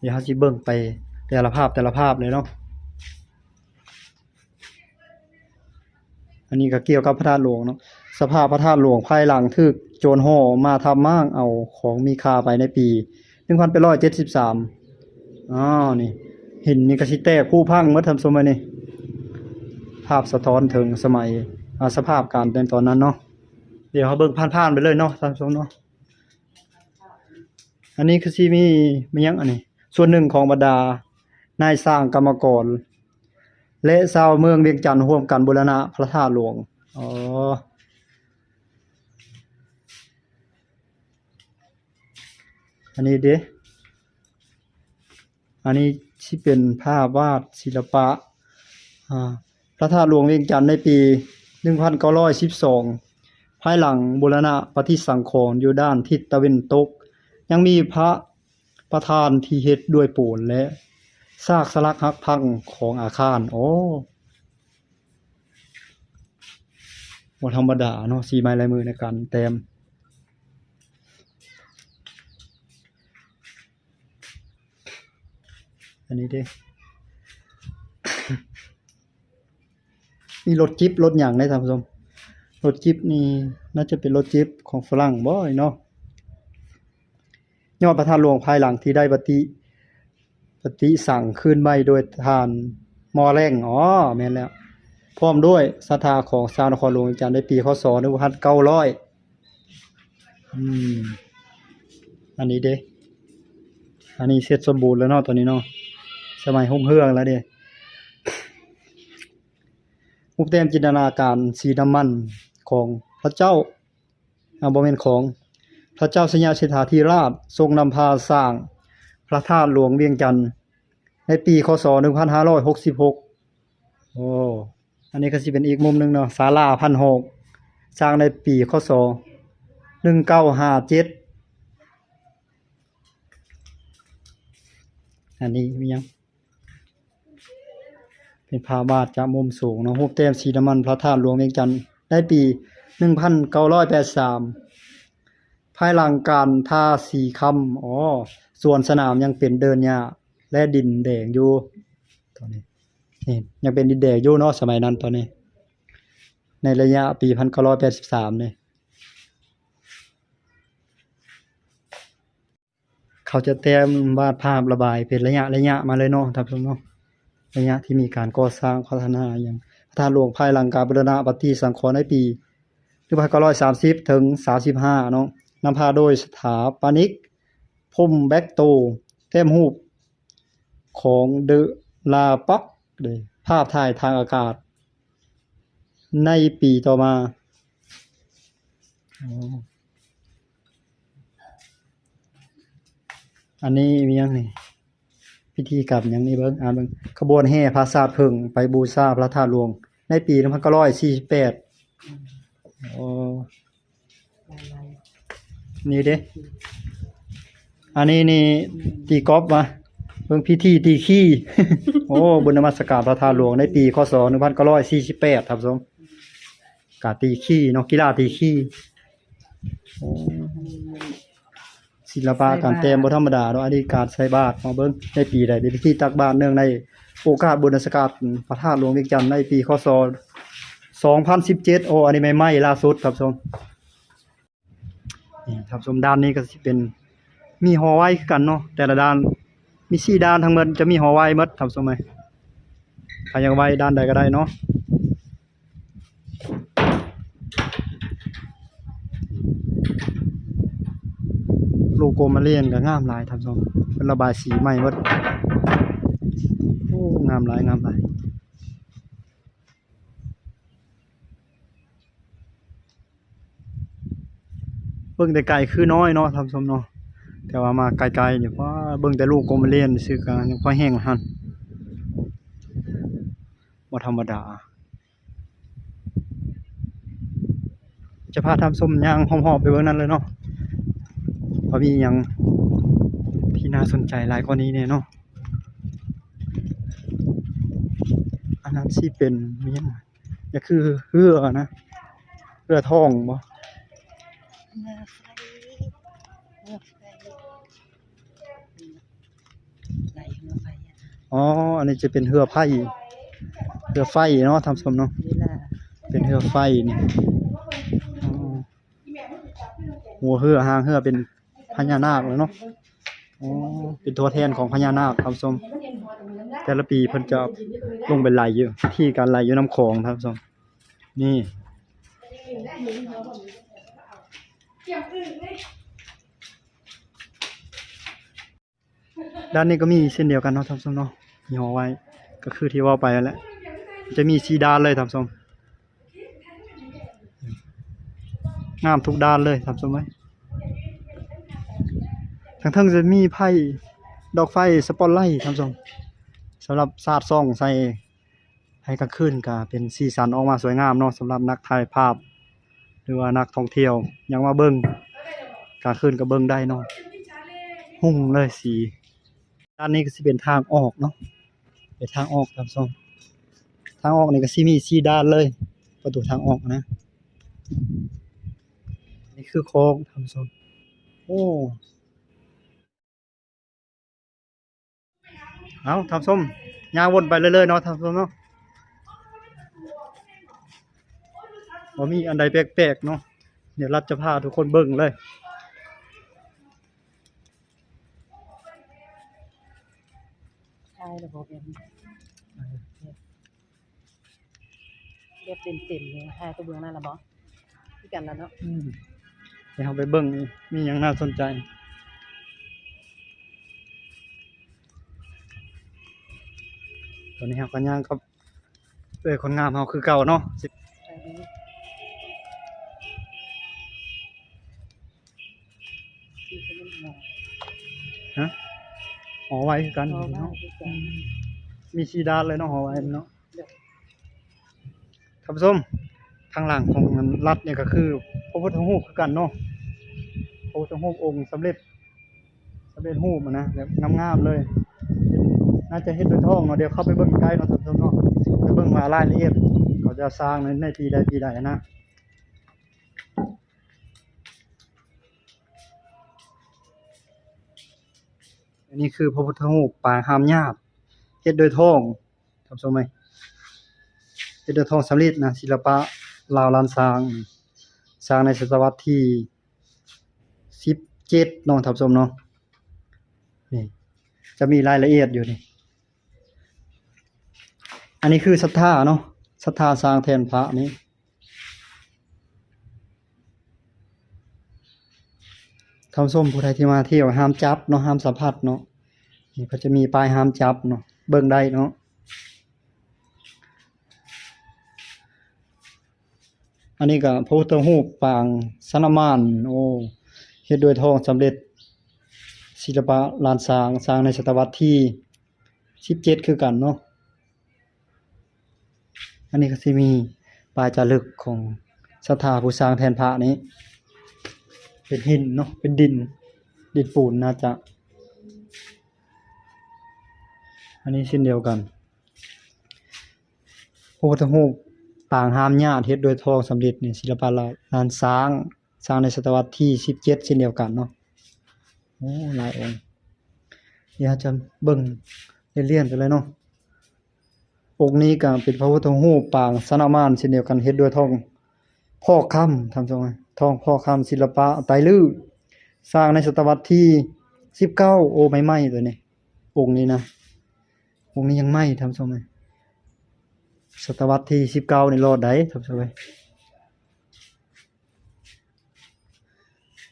เดี๋ยวเราสิเบิ่งไปแต่ละภาพแต่ละภาพเลยเนาะ อันนี้ก็เกี่ยวกับพระธาตุหลวงเนาะ สภาพพระธาตุหลวงภายหลังถึกโจรห่อมาทำมั่งเอาของมีค่าไปในปี1873อ้าวนี่หินนี่ก็สิแตกผู้พังเมื่อทำสมัยนี้ภาพสะท้อนถึงสมัยสภาพการในตอนนั้นเนาะ เดี๋ยวเราเบิ่งผ่านๆไปเลยเนาะท่านผู้ชมเนาะ อันนี้คือสิมีมียังอันนี้ ส่วนหนึ่งของบรรดานายสร้างกรรมกร และชาวเมืองเวียงจันทร์ร่วมกันบูรณะพระธาตุหลวงอ๋ออันนี้เด้อันนี้ที่เป็นภาพวาดศิลปะพระธาตุหลวงเวียงจันทร์ในปี 1912 ภายหลังบูรณะปฏิสังขรณ์อยู่ด้านทิศตะวันตก ยังมีพระ ประธานที่เฮ็ดด้วยปูนและซากสลักหักพังของอาคารโอ้บ่ธรรมดาเนาะสีไม้ลายมือในการแต้มอันนี้เด้มีรถจิ๊บรถหยังได้ท่านผู้ชมรถจิ๊บนี่น่าจะเป็นรถจิ๊บของฝรั่งบ่อยเนาะ ยอดพระธาตุหลวงภายหลังที่ได้ปฏิปฏิสั่งคืนใหม่โดยทานมอแรงอ๋อแม่นแล้ว พร้อมด้วยศรัทธาของชาวนครหลวงเวียงจันทร์ในปีคศ1900อืมอันนี้เด้อันนี้เสร็จสมบูรณ์แล้วเนาะตอนนี้เนาะสมัยหุ่งเฮืองแล้วเด้มุกเต็มจินตนาการสีน้ำมันของพระเจ้าอาบ่แม่นของ พระเจ้าสยามเชษฐาธิราชทรงนำพาสร้างพระธาตุหลวงเวียงจันทร์ในปีคศ1566 โอ้ อันนี้ก็สิเป็นอีกมุมหนึ่งเนาะศาลาพันหกสร้างในปีคศ1957 อันนี้มียัง เป็นภาพวาดจากมุมสูงเนาะรูปแต้มสีน้ำมันพระธาตุหลวงเวียงจันทร์ได้ปี 1983 ภายหลังการทาสีคำอ๋อ ส่วนสนามยังเป็นเดินหญ้าและดินแดงอยู่ตอนนี้นี่ยังเป็นดินแดงอยู่เนาะสมัยนั้นตอนนี้ ในระยะปี1983นี่ยเขาจะแต้มวาดภาพระบายเป็นระยะระยะมาเลยเนาะท่านผู้ชมเนาะระยะที่มีการก่อสร้างพัฒนาอย่างพระธาหลวงภายหลังการบูรณะปฏิสังขรณ์ในปี1930ถึง35เนาะ นำพาโดยสถาปนิกพมแบ็กโตแต้มรูปของเดอะลาปักเลยภาพถ่ายทางอากาศ ในปีต่อมาอ๋ออันนี้มีหยังนี่พิธีกรรมหยังนี้เบิ่งอ่านเบิ่งขบวนแห่พระธาตุเพิ่งไปบูชาพระธาตุหลวง ในปี1948อ๋อ นี่เด้ อันนี้นี่ตีกอล์ฟมาเบิ่งพิธีตีขี้ โอ้บุญนมัสการพระธาตุหลวงในปีคศ1948ครับผู้ชมกาตีขี้เนาะกีฬาตีขี้ศิลปะการแต้มบ่ธรรมดาเนาะอันนี้การใส่บาตรมาเบิ่งในปีใดในพิธีตักบาตรเนื่องในโอกาสบุญนมัสการพระธาตุหลวงเวียงจันทร์ในปีคศ2017โอ้อันนี้ใหม่ๆล่าสุดครับผู้ชม นี่ครับผู้ชมด้านนี้ก็สิเป็นมีหอไว้คือกันเนาะแต่ละด้านมีสี่ด้านทั้งหมดจะมีหอไว้หมดทำสมัยใครอยากไว้ด้านใดก็ได้เนาะโลโก้มาเรียนก็งามลายทำสมเป็นระบายสีใหม่หมดโอ้งามลายงามลาย เบิ่งแต่ไกลคือน้อยเนาะทำสมเนาะแต่ว่ามาไกลๆเนี่ยเพราะเบิ่งแต่ลูกกลมเล่นซื้อกันยังพอแห้งหั่นบ่ธรรมดา จะพาทำส้มยางหอมๆไปเบิ่งนั้นเลยเนาะว่ามีหยังที่น่าสนใจหลายกว่านี้เนี่ยเนาะอันนั้นสิเป็นมีหยังก็คือเรือนะเรือทองบ่ เรือไฟเรือไฟอ๋อ อันนี้จะเป็นเรือไผ่เรือไฟเนาะทำสมเนาะนี่ล่ะเป็นเรือไฟนี่อ๋อหัวเรือหางเรือเป็นพญานาคเลยเนาะ อ๋อ เป็นตัวแทนของพญานาคทำสม แต่ละปีเพิ่นจะลงไปไหลอยู่ ที่การไหลอยู่น้ำคลองทำสมนี่ ด้านนี้ก็มีเส้นเดียวกันเนาะทำสมเนาะมีหอไว้ก็คือที่ว่าไปแหละจะมีสีด้านเลยทำสมงามทุกด้านเลยทำสมไหมทั้งทั้งจะมีไพ่ดอกไฟสปอตไลท์ทำสมสำหรับสาดส่องใส่ให้กลางคืนก็เป็นสีสันออกมาสวยงามเนาะสำหรับนักถ่ายภาพ รือว่านักท่องเที่ยวยังมาเบิ่งกลางคืนก็เบิ่งได้เนาะหุ่งเลยสีด้านนี้ก็สิเป็นทางออกเนาะเป็นทางออกครับส้มทางออกนี่ก็สิมีสีด้านเลย ประตูทางออกนะนี่คือโค้งทำส้มโอ้เอาทำส้มยางวนไปเรื่อยๆเนาะทำส้มเนาะ บ่มีอันใดแปลกๆเนาะเดี๋ยวรัดจะพาทุกคนเบิ่งเลยใช่ระบบแบบเรียบเป็นเต็มเลยใช่ตัวเบื้องนั่นละบ่ที่กันแล้วเนาะอืมเดี๋ยวเราไปเบิ่งนี่มีอย่างน่าสนใจตอนนี้เราก็ย่างกับเอ้ยคนงามเราคือเก่าเนาะสิ ใช่ดีที่เป็นหมอ ฮะหอไว้คือกันหมอว่าเนาะที่กันมีชีดานเลยเนาะหอไว้เนาะท่านผู้ชมทางหลังของมันรัดเนี่ยก็คือพระพุทธรูปคือกันเนาะพระพุทธรูปองค์สำเร็จสำเร็จรูปอะนะแบบงามๆเลย น่าจะเฮ็ดด้วยทองเนาะเดี๋ยวเข้าไปเบิ่งใกล้เนาะท่านผู้ชมเนาะไปเบิ่งมารายละเอียดเขาจะสร้างในในปีใดปีใดนะ อันนี้คือพระพุทธรูปปางหามญาติเฮ็ดด้วยทองท่านชมไหมเฮ็ดด้วยทองสำริดนะศิลปะลาวลานซางสร้างในศตวรรษที่17เนาะท่านผู้ชมเนาะนี่จะมีรายละเอียดอยู่นี่ อันนี้คือศรัทธาเนาะศรัทธาสร้างแทนพระนี้ ทำส้มผู้ใดที่มาเที่ยวห้ามจับเนาะห้ามสัมผัสเนาะนี่ก็จะมีป้ายห้ามจับเนาะเบิ่งได้เนาะอันนี้ก็พระพุทธรูปปางสนามานโอ้เฮ็ดด้วยทองสำเร็จศิลปะลานสร้างสร้างในศตวรรษที่17คือกันเนาะอันนี้ก็สิมีปลายจารึกของศรัทธาผู้สร้างแทนพระนี้ เป็นหินเนาะเป็นดิน ดินปูนน่าจะ อันนี้เช่นเดียวกันพระพุทธรูปปางห้ามญาติเฮ็ดโดยทองสำเร็จนี่ศิลปะลานสร้างสร้างในศตวรรษที่17เช่นเดียวกันเนาะโอ้หลายองค์เดี๋ยวจะเบิ่งเลี่ยนๆไปเลยเนาะองค์นี้ก็เป็นพระพุทธรูปปางสนามานเช่นเดียวกันเฮ็ดด้วยทอง พ่อคำทำทรงไงทองพ่อคำศิลปะไตรลือสร้างในศตวรรษที่19โอไม่ไหมตัวนี้องค์นี้นะองค์นี้ยังไหมทำทรงไงศตวรรษที่19นี่รอดได้ทำทรงไง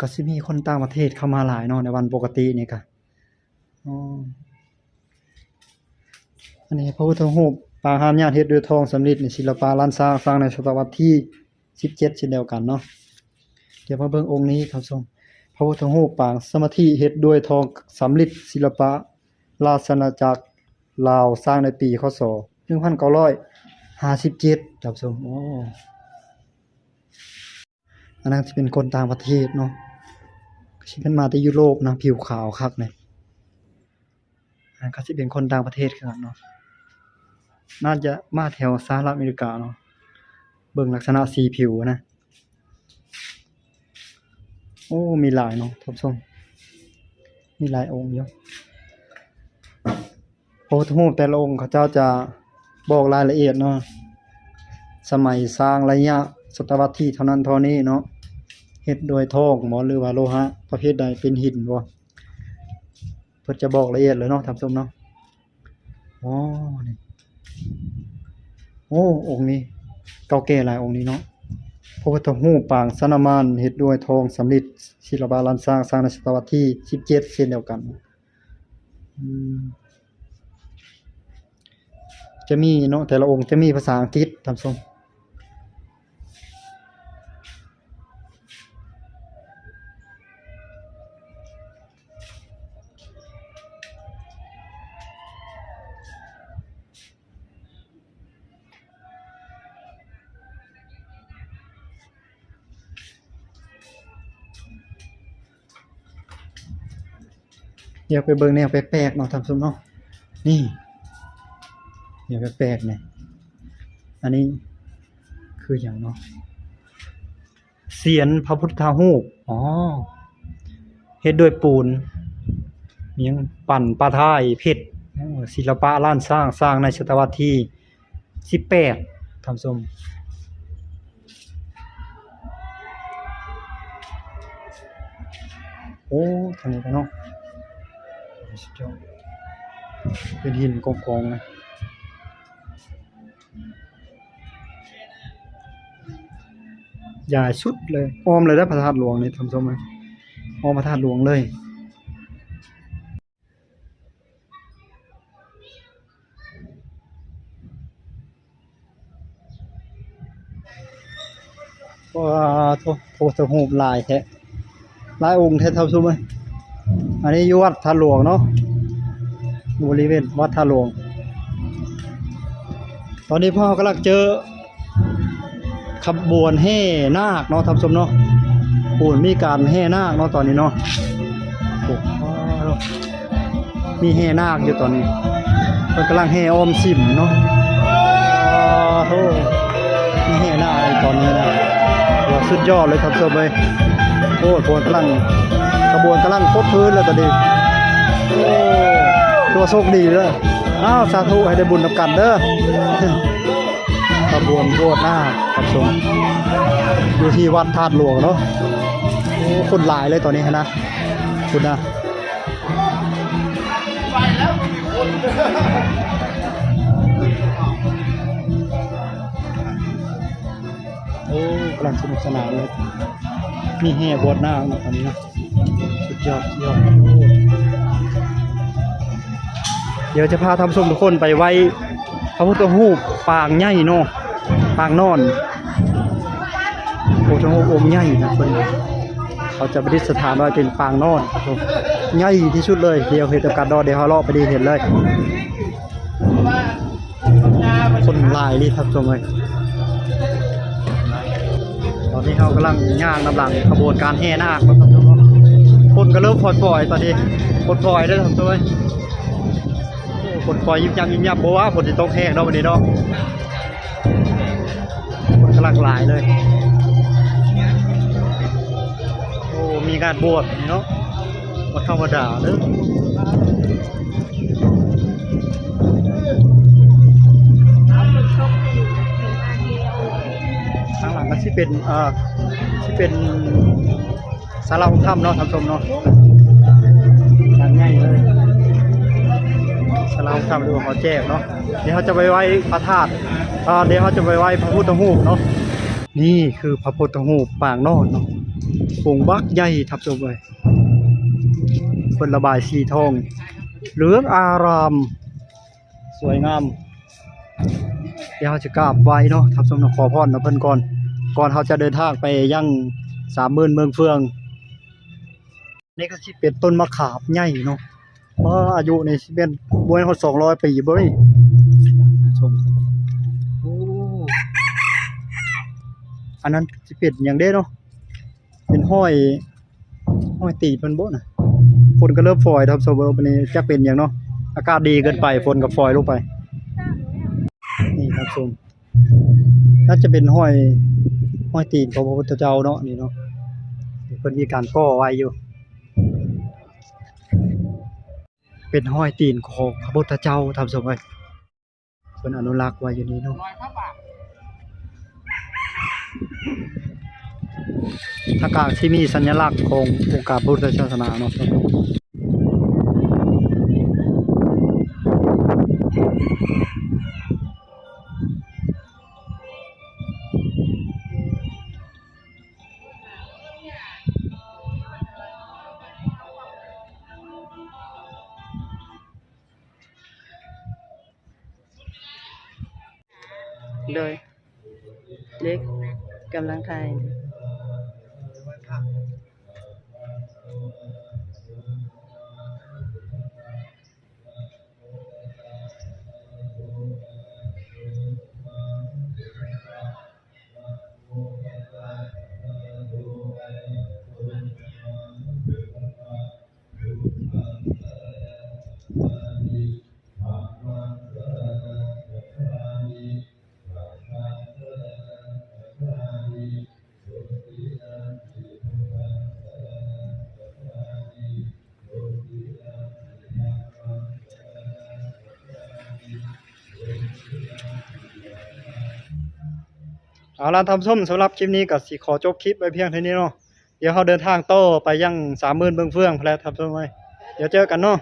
ก็สิมีคนต่างประเทศเข้ามาหลายเนาะในวันปกตินี่ก็อ๋ออันนี้พระพุทธรูปปางห้ามญาติเฮ็ดด้วยทองสำริดในศิลปะล้านสร้างสร้างในศตวรรษที่ 17เช่นเดียวกันเนาะเดี๋ยวมาเบิ่งองค์นี้ครับส้มพระพุทธรูปปางสมาธิเฮ็ดด้วยทองสำริดศิลปะราชอาจักรลาวสร้างในปีคศ1957ครับส้มโอ้อันนั้นสิเป็นคนต่างประเทศเนาะสิเป็นมาแต่ยุโรปนะผิวขาวคักเนี่ยอันก็สิเป็นคนต่างประเทศคือกันเนาะน่าจะมาแถวสหรัฐอเมริกาเนาะ เบิ่งลักษณะสีผิวนะ โอ้มีหลายเนาะท่านผู้ชมมีหลายองค์อยู่พระระพุทธรูปแต่ละองค์เขาเจ้าจะบอกรายละเอียดเนาะสมัยสร้างระยะศตวรรษที่เท่านั้นเท่านี้เนาะเฮ็ดโดยทองหมอหรือว่าโลหะประเภทใดเป็นหินบ่เพิ่นจะบอกละเอียดเลยเนาะท่านผู้ชมเนาะอ๋อนี่โอ้องค์นี้ เก่าแก่หลายองค์นี้เนาะพระพุทธรูปปางสนามานเฮ็ดด้วยทองสำริดศิลปะล้านสร้างสร้างในศตวรรษที่17เช่นเดียวกันจะมีเนาะแต่ละองค์จะมีภาษาอังกฤษท่านผู้ชม เดี๋ยวไปเบิ่งแนวแปลกๆเนาะท่านผู้ชมเนาะนี่แนวแปลกๆเนี่ยอันนี้คืออย่างเนาะเสียนพระพุทธรูปอ๋อเฮ็ดด้วยปูนมียังปั่นปลาท้ายเพชรศิลปะล้านสร้างสร้างในศตวรรษที่18ท่านผู้ชมโอ้ทางนี้กันเนาะ สุดยอดเป็นหินกองๆนะใหญ่สุดเลยอ้อมเลยได้พระธาตุหลวงนี่ทำสมัยอ้อมพระธาตุหลวงเลยว้าโทโพสหูปลายแท้ลายองค์แท้เท่าซุมั้ย อันนี้อยู่วัดท่าหลวงเนาะบริเวณวัดท่าหลวง ตอนนี้พ่อกำลังเจอขบวนแห่นาคเนาะทำสมเนาะปูนมีการแห่นาคเนาะตอนนี้เนาะมีแห่นาคอยู่ตอนนี้เพิ่นกำลังแห่ออมสิมเนาะอ๋อโธ่มีแห่นาคตอนนี้นะว่าสุดยอดเลยครับเจ้าเบยโอ้ยขบวนกำลัง ขบวนกำลังพดพื้นเลยตอนนี้โอ้ตัวโชคดีเลยอ้าวสาธุให้ได้บุญนำกันเด้อขบวนโบสถ์หน้าครับชมอยู่ที่วัดธาตุหลวงเนาะโอ้คนหลายเลยตอนนี้นะคุณนะโอ้กำลังสนุกสนานเลยมีแห่โบสถ์หน้าตอนนี้นะ สุดยอดสุดยอดเดี๋ยวจะพาท่านผู้ชมทุกคนไปไว้พระพุทธรูปปางใหญ่เนาะปางนอนพระพุทธรูปองค์ใหญ่นะเพิ่นเขาจะประดิษฐานไว้เป็นปางนอนใหญ่ที่สุดเลยเดี๋ยวเหตุการณ์ดอเดี๋ยวเขาเลาะไปดีเห็นเลยคนหลายนี่ครับชมเลยตอนนี้เขากำลังย่างนำหลังขบวนการแห่นาคครับท่านผู้ชม คนก็เริ่มปล่อยๆตอนนี้ปล่อยๆได้ท่านผู้ชมเอ้ยฝนปล่อยยิบยับยิบยับเพราะว่าฝนจะตกแห้งเนาะวันนี้เนาะฝนกำลังหลายเลย โอ้ มีการบวชเนาะวัดธรรมดาเลยข้างหลังก็ที่เป็นเอ่อที่เป็น ศาลาของถ้ำเนาะท่านชมเนาะหลังใหญ่เลยสลามคำหรือว่าเขาแจกเนาะเดี๋ยวเขาจะไปไหว้พระธาตุเดี๋ยวเขาจะไปไหว้พระพุทธรูปเนาะนี่คือพระพุทธรูปปางนอนเนาะองค์บักใหญ่ทับตัวไปเป็นระบายสีทอง เหลืองอาราม สวยงาม เดี๋ยวเขาจะกราบไหว้เนาะทับสมนขอพรนะเพิ่อนก่อน ก่อนเขาจะเดินทางไปยังสามหมื่นเมืองเฟือง นี่ก็สิเป็นต้นมะขามใหญ่เนาะเพราะอายุในี่สิเป็นบวยเขาสองร้อยปีบ่ยชมโอ้อันนั้นสิเป็นอย่างเด้เนาะเป็นห้อย ห้อยตีเพิ่นบ่น่ะฝนก็เริ่มฝอยครับโซเบอร์วันนี้จะเป็นอย่างเนาะอากาศดีเกินไปฝนก็ฝอยลงไป นี่ครับชมน่าจะเป็นห้อยห้อยตีนของพระพุทธเจ้าเนาะนี่เนาะเพิ่นมีการก่อไว้อยู่ เป็นห้อยตีนของพระพุทธเจ้าทำสมไว้เป็นอนุรักษ์ไว้อยู่นี้เนาะร้อยพระบาทถ้ากากที่มีสัญลักษณ์ขององค์การพุทธศาสนาเนาะ โดยเล็กกำลังไทย เอาล่ะทำส้มสำหรับคลิปนี้ก็สิขอจบคลิปไปเพียงเท่านี้เนาะเดี๋ยวเขาเดินทางโต้ไปยังสามหมื่นเบื้องเฟื่องพนแหล้วทำส้มไว้เดี๋ยวเจอกันเนาะ